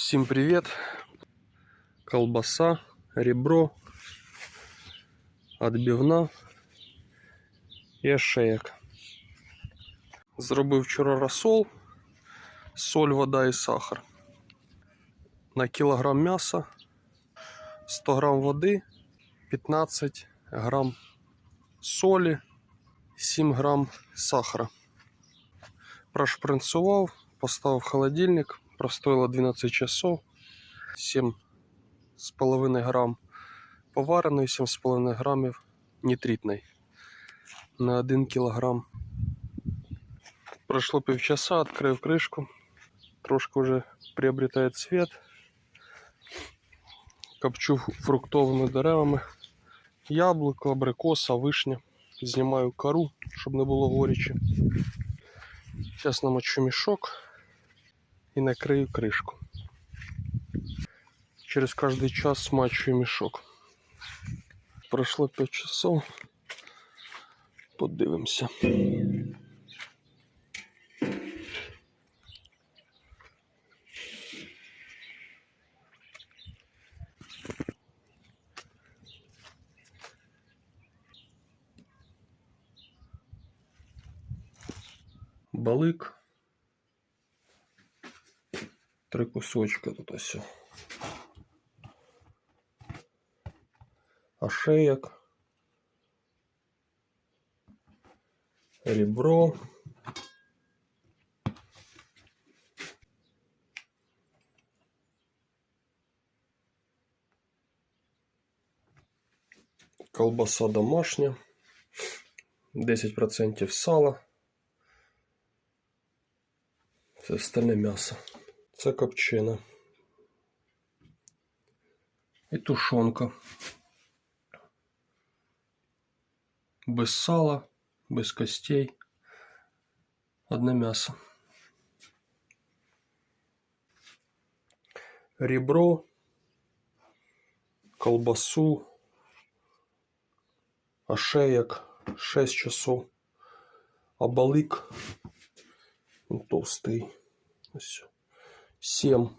Всім привіт! Колбаса, ребро, отбивна і ошеєк. Зробив вчора розсол, соль, вода і сахар. На кілограм м'яса 100 грам води, 15 грам солі, 7 грам сахара. Прошпринцував, поставив в холодильник, простояло 12 часов, 7,5 грам повареної, 7,5 грамів нитритної на 1 кілограм. Пройшло півчаса, відкрив кришку, трошки вже приобретає цвет. Копчу фруктовими деревами, яблуко, абрикоса, вишня. Знімаю кору, щоб не було горічі. Сейчас намочу мешок і накрию кришку. Через кожний час смачую мішок. Пройшло 5 часов. Подивимося. Балик Три кусочка тут ось. Ошеєк. Ребро. Колбаса домашня. 10% сала. Це остальне м'ясо. Це копчена. І тушонка. Без сала, без костей. Одне м'ясо. Ребро, колбасу, ошеек 6 часов, а балик ну, толстий. Ось 7.